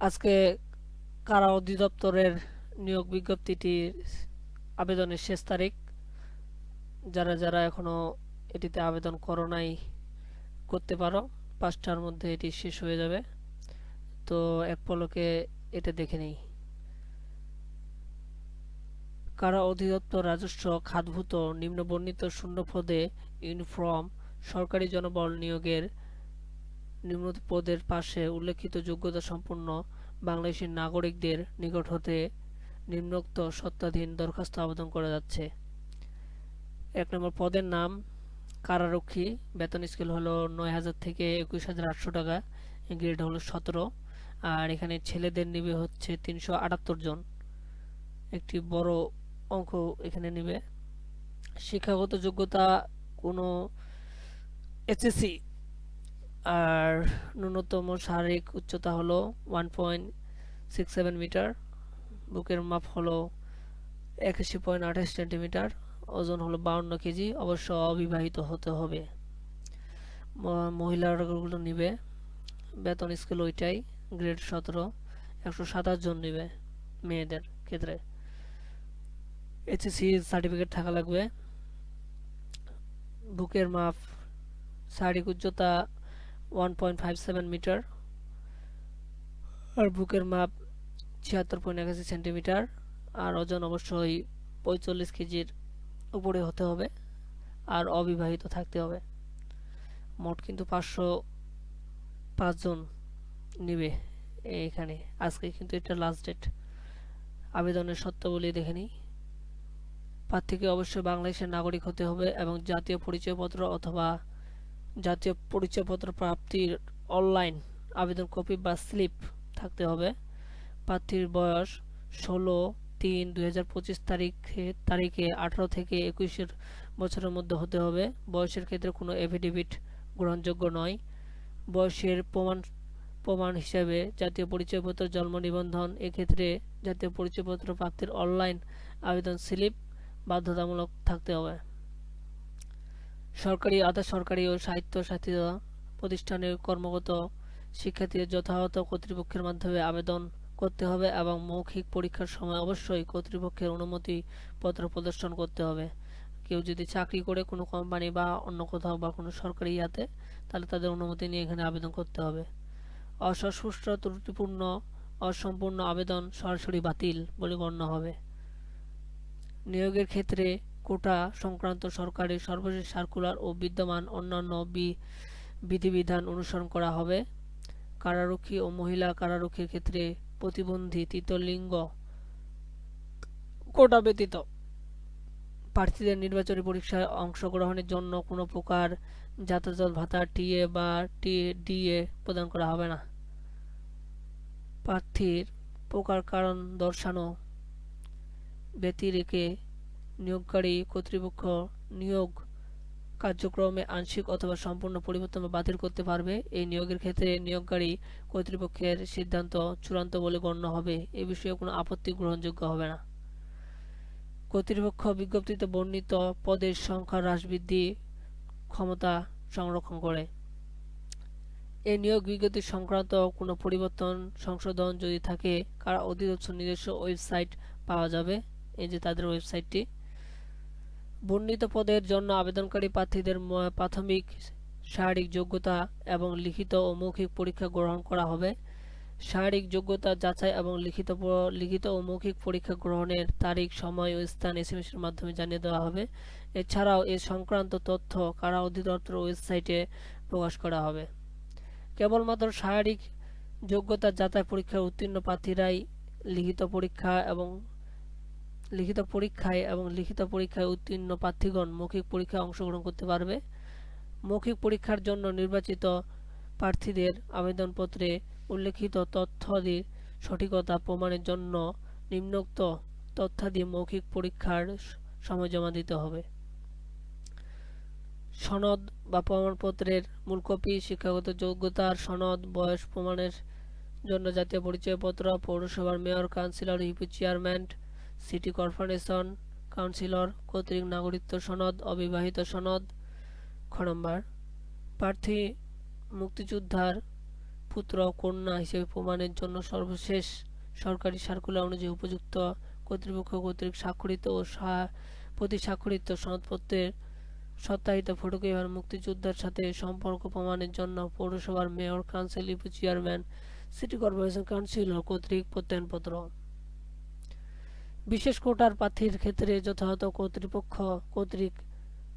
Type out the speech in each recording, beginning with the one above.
আজকে কারা অধিদপ্তরের নিয়োগ বিজ্ঞপ্তিটির আবেদনের শেষ তারিখ? যারা যারা এখনও এটিতে আবেদন করো নাই, করতে পারো। পাঁচটার মধ্যে এটি শেষ হয়ে যাবে। তো এক পলকে এটা দেখে নেই। কারা অধিদপ্তর রাজস্ব খাতভূত নিম্নবর্ণিত শূন্য পদে ইউনিফর্ম সরকারি জনবল নিয়োগের নিম্ন পদের পাশে উল্লেখিত যোগ্যতা সম্পন্ন বাংলাদেশি নাগরিকদের নিকট হতে নিম্নোক্ত সত্ত্বাধীন দরখাস্ত আবেদন করা যাচ্ছে। এক নম্বর পদের নাম কারারক্ষী। বেতন স্কেল হলো নয় হাজার থেকে একুশ হাজার আটশো টাকা। গ্রেড হলো সতেরো। আর এখানে ছেলেদের নিবে হচ্ছে তিনশো আটাত্তর জন। একটি বড় অঙ্ক এখানে নিবে। শিক্ষাগত যোগ্যতা কোনো এসএসসি আর ন্যূনতম শারীরিক উচ্চতা হলো one point six seven metre বুকের মাপ হলো একাশি পয়েন্ট আঠাশ সেন্টিমিটার, ওজন হলো বাউন্ন কেজি, অবশ্য অবিবাহিত হতে হবে। মহিলাগুলো নিবে, বেতন স্কেল ওইটাই গ্রেড সতেরো, একশো সাতাশ জন নিবে মেয়েদের ক্ষেত্রে। এইচএসসি সার্টিফিকেট থাকা লাগবে। বুকের মাপ, শারীরিক উচ্চতা one point five seven metre আর বুকের মাপ ছিয়াত্তর পয়েন্ট একাশি সেন্টিমিটার আর ওজন অবশ্যই পঁয়তাল্লিশ কেজির উপরে হতে হবে আর অবিবাহিত থাকতে হবে। মোট কিন্তু পাঁচশো পাঁচজন নিবে এখানে। আজকে কিন্তু এটা লাস্ট ডেট আবেদনের সত্যাবলী দেখে নিই। প্রার্থীকে অবশ্যই বাংলাদেশের নাগরিক হতে হবে এবং জাতীয় পরিচয়পত্র অথবা জাতীয় পরিচয়পত্র প্রাপ্তির অনলাইন আবেদন কপি বা স্লিপ থাকতে হবে। প্রার্থীর বয়স ষোলো তিন দুই তারিখে তারিখে আঠারো থেকে একুশের বছরের মধ্যে হতে হবে। বয়সের ক্ষেত্রে কোনো এফিডেভিট গ্রহণযোগ্য নয়। বয়সের প্রমাণ প্রমাণ হিসাবে জাতীয় পরিচয়পত্র, জন্ম নিবন্ধন, এক্ষেত্রে জাতীয় পরিচয়পত্র প্রাপ্তির অনলাইন আবেদন স্লিপ বাধ্যতামূলক থাকতে হবে। সরকারি, আধা সরকারি ও সাহিত্য সাথী প্রতিষ্ঠানের কর্মগত শিক্ষার্থীদের যথাযথ কর্তৃপক্ষের মাধ্যমে আবেদন করতে হবে এবং মৌখিক পরীক্ষার সময় অবশ্যই কর্তৃপক্ষের অনুমতি পত্র প্রদর্শন করতে হবে। কেউ যদি চাকরি করে কোনো কোম্পানি বা অন্য কোথাও বা কোনো সরকারি ইয়াতে, তাহলে তাদের অনুমতি নিয়ে এখানে আবেদন করতে হবে। অসুষ্ঠ ত্রুটিপূর্ণ, অসম্পূর্ণ আবেদন সরাসরি বাতিল বলে গণ্য হবে। নিয়োগের ক্ষেত্রে কোটা সংক্রান্ত সরকারের সর্বশেষ সার্কুলার ও বিদ্যমান অন্যান্য বিধিবিধান অনুসরণ করা হবে। কারারক্ষী ও মহিলা কারারক্ষীর ক্ষেত্রে প্রতিবন্ধী তৃতীয় লিঙ্গ কোটা ব্যতীত প্রার্থীদের নির্বাচনী পরীক্ষায় অংশগ্রহণের জন্য কোনো প্রকার যাতায়াত ভাতা টিএ বা টি ডিএ প্রদান করা হবে না। প্রার্থীর প্রকার কারণ দর্শানো ব্যতিরেকে নিয়োগকারী কর্তৃপক্ষ নিয়োগ কার্যক্রমে আংশিক অথবা সম্পূর্ণ পরিবর্তন বা বাতিল করতে পারবে। এই নিয়োগের ক্ষেত্রে নিয়োগকারী কর্তৃপক্ষের সিদ্ধান্ত চূড়ান্ত বলে গণ্য হবে। এ বিষয়ে কোনো আপত্তি গ্রহণযোগ্য হবে না। কর্তৃপক্ষ বিজ্ঞপ্তিতে বর্ণিত পদের সংখ্যা হ্রাস বৃদ্ধি ক্ষমতা সংরক্ষণ করে। এই নিয়োগ বিজ্ঞপ্তি সংক্রান্ত কোনো পরিবর্তন সংশোধন যদি থাকে, কারা অধিদপ্তর নিজস্ব ওয়েবসাইট পাওয়া যাবে? এই যে তাদের ওয়েবসাইটটি। বর্ণিত পদের জন্য আবেদনকারী প্রার্থীদের প্রাথমিক শারীরিক যোগ্যতা এবং লিখিত ও মৌখিক পরীক্ষা গ্রহণ করা হবে। শারীরিক যোগ্যতা যাচাই এবং লিখিত লিখিত ও মৌখিক পরীক্ষা গ্রহণের তারিখ, সময় ও স্থান এস এর মাধ্যমে জানিয়ে দেওয়া হবে। এছাড়াও এ সংক্রান্ত তথ্য কারা অধিদপ্তর ওয়েবসাইটে প্রকাশ করা হবে। কেবলমাত্র শারীরিক যোগ্যতা যাচাই পরীক্ষায় উত্তীর্ণ প্রার্থীরাই লিখিত পরীক্ষা এবং লিখিত পরীক্ষায় এবং লিখিত পরীক্ষায় উত্তীর্ণ প্রার্থীগণ মৌখিক পরীক্ষায় অংশগ্রহণ করতে পারবে। মৌখিক পরীক্ষার জন্য নির্বাচিত প্রার্থীদের আবেদনপত্রে উল্লেখিত তথ্যাদির সঠিকতা প্রমাণের জন্য নিম্নোক্ত তথ্যাদি মৌখিক পরীক্ষার সময় জমা দিতে হবে। সনদ বা প্রমাণপত্রের মূল কপি, শিক্ষাগত যোগ্যতার সনদ, বয়স, প্রমাণের জন্য জাতীয় পরিচয়পত্র, পৌরসভার mayor, councillor, UP chairman city corporation councillor কর্তৃক নাগরিকত্ব সনদ, অবিবাহিত সনদ। খ নম্বর, প্রার্থী মুক্তিযোদ্ধার পুত্র কন্যা হিসেবে প্রমাণের জন্য সর্বশেষ সরকারি সার্কুলার অনুযায়ী উপযুক্ত কর্তৃপক্ষ কর্তৃক স্বাক্ষরিত ও প্রতি স্বাক্ষরিত সনদপত্রের সত্যায়িত ফটোকপি এবং মুক্তিযোদ্ধার সাথে সম্পর্ক প্রমাণের জন্য পৌরসভার mayor, council chairman, city corporation councillor কর্তৃক প্রত্যয়নপত্র। বিশেষ কোটার প্রার্থীর ক্ষেত্রে যথাযথ কর্তৃপক্ষ কর্তৃক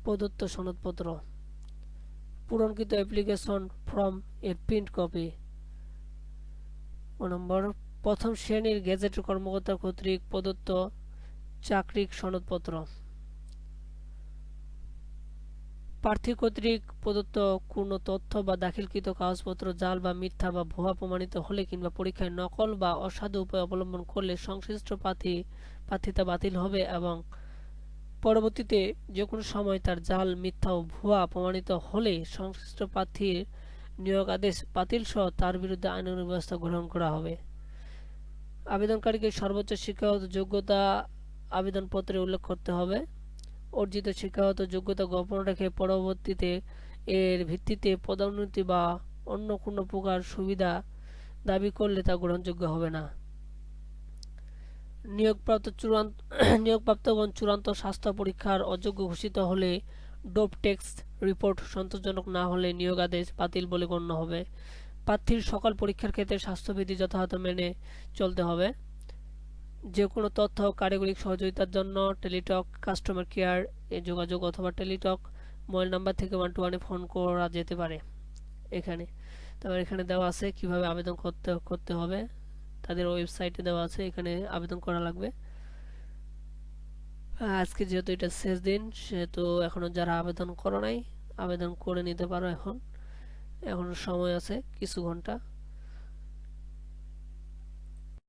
প্রদত্ত সনদপত্র। পূরণকৃত অ্যাপ্লিকেশন ফর্ম এ প্রিন্ট কপি নম্বর, প্রথম শ্রেণির গেজেট কর্মকর্তা কর্তৃক প্রদত্ত চাকরিক সনদপত্র। প্রার্থী কর্তৃক প্রদত্ত কোনো তথ্য বা দাখিলকৃত কাগজপত্র, জাল বা মিথ্যা বা ভুয়া প্রমাণিত হলে কিংবা পরীক্ষায় নকল বা অসাধু উপায় অবলম্বন করলে সংশ্লিষ্ট প্রার্থী প্রার্থিতা বাতিল হবে এবং পরবর্তীতে যে কোনো সময় তার জাল, মিথ্যা ও ভুয়া প্রমাণিত হলে সংশ্লিষ্ট প্রার্থীর নিয়োগ আদেশ বাতিল সহ তার বিরুদ্ধে আইনানুগ ব্যবস্থা গ্রহণ করা হবে। আবেদনকারীকে সর্বোচ্চ শিক্ষাগত যোগ্যতা আবেদনপত্রে উল্লেখ করতে হবে। অর্জিত শিক্ষাগত যোগ্যতা গোপন রেখে পরবর্তীতে এর ভিত্তিতে পদোন্নতি বা অন্য কোনো প্রকার সুবিধা দাবি করলে তা গ্রহণযোগ্য হবে না। নিয়োগপ্রাপ্ত চূড়ান্ত নিয়োগপ্রাপ্তগণ চূড়ান্ত স্বাস্থ্য পরীক্ষার অযোগ্য ঘোষিত হলে ডোপ টেক্সট রিপোর্ট সন্তোষজনক না হলে নিয়োগ আদেশ বাতিল বলে গণ্য হবে। প্রার্থীর সকল পরীক্ষার ক্ষেত্রে স্বাস্থ্যবিধি যথাযথ মেনে চলতে হবে। যে কোনো তথ্য, কারিগরিক সহযোগিতার জন্য টেলিটক, কাস্টমার কেয়ার এ যোগাযোগ অথবা টেলিটক মোবাইল নাম্বার থেকে ওয়ান টু ওয়ানে ফোন করা যেতে পারে। এখানে। তারপর এখানে দেওয়া আছে কীভাবে আবেদন করতে করতে হবে। তাদের ওয়েবসাইটে দেওয়া আছে, এখানে আবেদন করা লাগবে। আজকে যেহেতু এটা শেষ দিন, সেহেতু এখনও যারা আবেদন করো নাই, আবেদন করে নিতে পারো এখন। এখন সময় আছে, কিছু ঘণ্টা।